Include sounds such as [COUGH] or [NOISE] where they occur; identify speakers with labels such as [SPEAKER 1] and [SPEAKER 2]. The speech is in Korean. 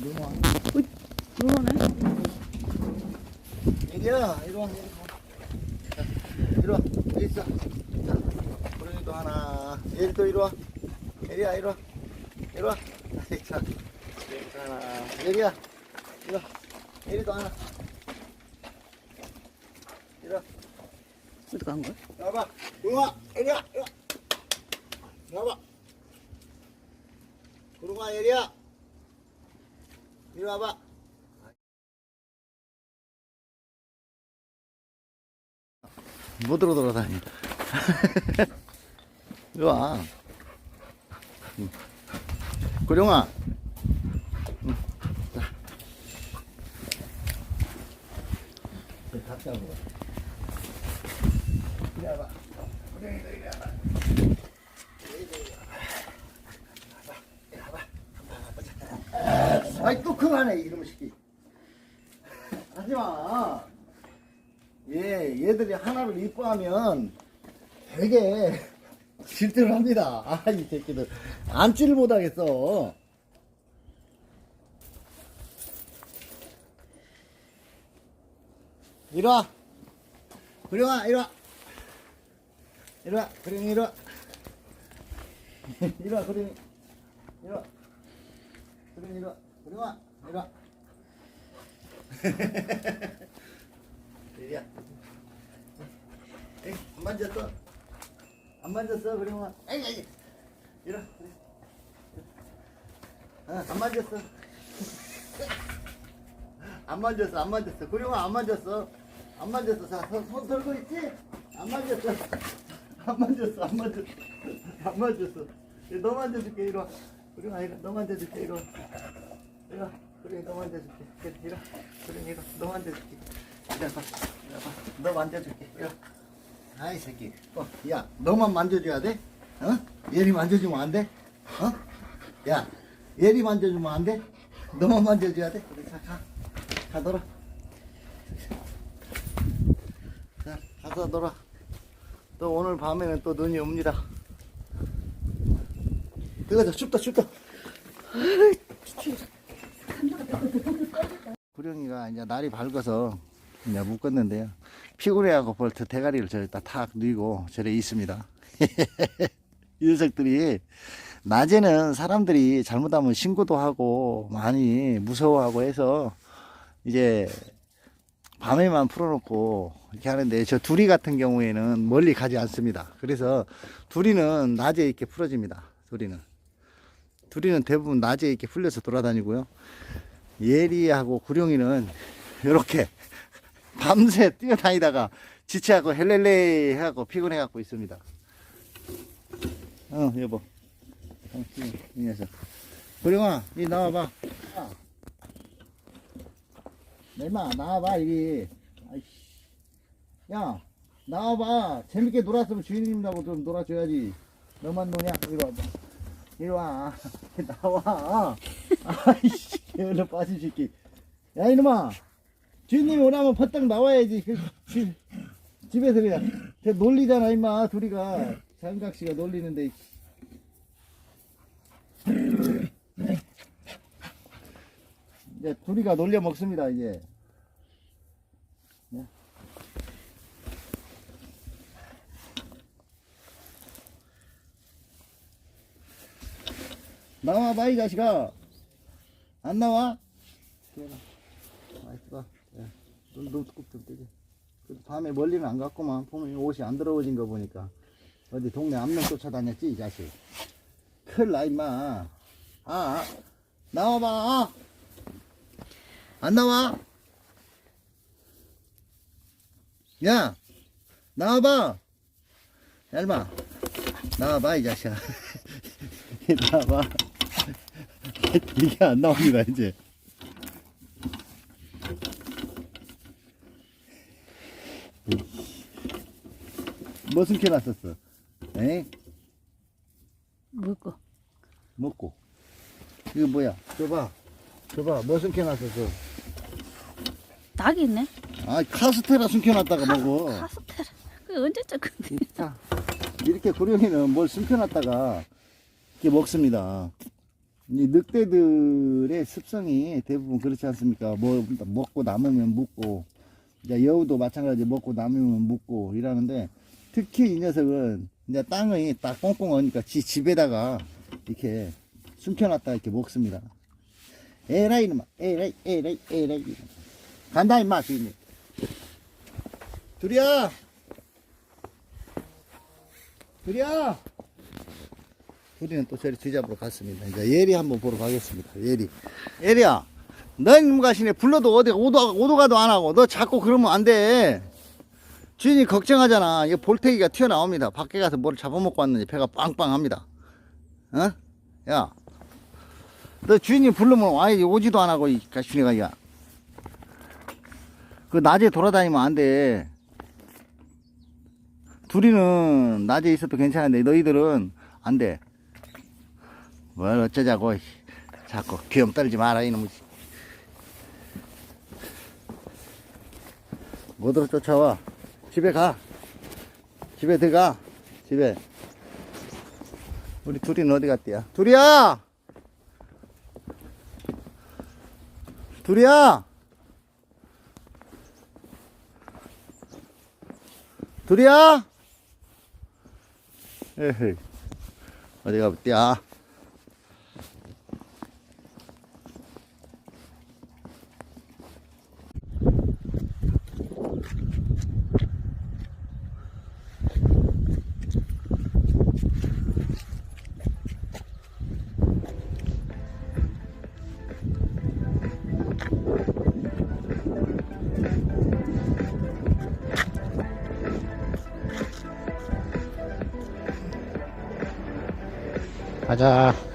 [SPEAKER 1] 너무
[SPEAKER 2] 그러네.
[SPEAKER 1] 애기야 이리 와 이리 와 자, 이리 와 여기 있어 자 고양이도 하나 얘리 또 이리 와 애리야 이리 와 이리 와 자, 얘리 또 하나 애리야 이리 와 애리도 하나 이리 와
[SPEAKER 2] 어디 간 거야?
[SPEAKER 1] 나와봐 이리 와 애리야 이리 와 나와봐 구름아 애리야 이리 와봐 못 들어 돌아다니. 이리 와. 응. 자. 이리 와봐. 고룡이도 이리 와봐. 이리 와봐. 이리 와봐. 한번 와봐. 아이, 또 그만해, 이놈의 새끼. 하지 마. 예, 얘들이 하나를 이뻐하면 되게 질투를 합니다. 아, 이 새끼들. 앉지를 못하겠어. 이리 와. 구령아, 이리 와. 이리 와, 구령이 이리 와. [LAUGHS] 이리 와, 구령이. 이리 와. 구령이 이리 와. 구령아, 이리 와. 이리야. 에이, 안 만졌어. 안 만졌어, 그러면. 에이, 에이. 이리. 어, 안 만졌어. 안 만졌어, 안 만졌어. 구룡아, 안 만졌어. 안 만졌어. 자, 손, 손 들고 있지? 안 만졌어. 안 만졌어, 안 만졌어. 안 만졌어. 얘, 너 만져줄게, 이리 와. 이리 와. 너 만져줄게, 이리 와. 이리 와. 그래, 너 만져줄게. 그래, 이리 와. 그래, 이리 와. 너 만져줄게. 이리 와봐. 이리 와봐. 너 만져줄게. 이리 와. 아이, 새끼. 어, 야, 너만 만져줘야 돼? 어? 얘리 만져주면 안 돼? 어? 야, 얘리 만져주면 안 돼? 너만 만져줘야 돼? 그래, 가, 가. 가, 놀아. 자, 가서 놀아. 또 오늘 밤에는 또 눈이 옵니다. 들어가자, 춥다, 춥다. [LAUGHS] 구령이가 이제 날이 밝아서 이제 묶었는데요. 피곤해하고 벌써 대가리를 저기다 탁 누이고 저래 있습니다. [LAUGHS] 이 녀석들이 낮에는 사람들이 잘못하면 신고도 하고 많이 무서워하고 해서 이제 밤에만 풀어놓고 이렇게 하는데 저 둘이 같은 경우에는 멀리 가지 않습니다. 그래서 둘이는 낮에 이렇게 풀어집니다. 둘이는. 둘이는 대부분 낮에 이렇게 풀려서 돌아다니고요. 예리하고 구룡이는 이렇게 밤새 뛰어다니다가 지체하고 헬렐레 하고 피곤해 갖고 있습니다. 어, 여보. 어, 이, 이 녀석. 구룡아, 이 나와봐. 야. 내마 나와봐, 이리. 야, 나와봐. 재밌게 놀았으면 주인님하고 좀 놀아줘야지. 너만 노냐? 이리 와봐. 이리 와. [LAUGHS] 나와. 아이씨, 게을러 빠진 새끼. 야, 이놈아. 주인님이 오라면 퍼딱 나와야지. 그, 집, 집에서 그냥. 걔 놀리잖아, 임마. 둘이가. 장각 씨가 놀리는데. 이제 둘이가 놀려 먹습니다, 이제. 네. 나와봐, 이 자식아. 안 나와? 그래라. 아이스가. 눈, 눈곱 좀 뜨게. 밤에 멀리는 안 갔구만. 보면 옷이 안 더러워진 거 보니까. 어디 동네 암명 쫓아다녔지, 이 자식. 큰일 나, 임마. 아, 나와봐. 안 나와? 야, 나와봐. 얇아. 나와봐, 이 자식아. [LAUGHS] 나와봐. [LAUGHS] 이게 안 나옵니다, 이제. 뭐 숨겨놨었어? 에?
[SPEAKER 2] 뭘까?
[SPEAKER 1] 먹고. 이거 뭐야? 줘봐. 줘봐. 뭐 숨겨놨었어?
[SPEAKER 2] 닭이 있네.
[SPEAKER 1] 아, 카스테라 숨겨놨다가 먹어.
[SPEAKER 2] 카스테라. 그 언제적 건데?
[SPEAKER 1] 자, 이렇게 고령이는 뭘 숨겨놨다가 이렇게 먹습니다. 이 늑대들의 습성이 대부분 그렇지 않습니까? 뭐 먹고 남으면 묻고 이제 여우도 마찬가지 먹고 남으면 묻고 이러는데 특히 이 녀석은 이제 땅이 딱 꽁꽁 하니까 지 집에다가 이렇게 숨겨놨다 이렇게 먹습니다. 에라이 놈아 에라이 에라이 에라이 간다 임마 주인님 둘이야 둘이야 둘이는 또 저리 쥐잡으러 갔습니다 이제 예리 한번 보러 가겠습니다 예리 예리야 너 이놈 가시네 불러도 어디 오도, 오도 가도 안 하고 너 자꾸 그러면 안 돼 주인이 걱정하잖아 이거 볼태기가 튀어나옵니다 밖에 가서 뭘 잡아먹고 왔는지 배가 빵빵합니다 어? 야 너 주인이 부르면 와야지 오지도 안 하고 이 가시네가 야. 그 낮에 돌아다니면 안 돼. 둘이는 낮에 있어도 괜찮은데 너희들은 안 돼. 뭘 어쩌자고 이. 자꾸 귀염 떨지 마라 이놈의 뭐들어 쫓아와. 집에 가. 집에 들어가. 집에. 우리 둘이는 어디 갔대야? 둘이야! 둘이야! 둘이야! 에헤이. 어디 가봤대야
[SPEAKER 3] 가자.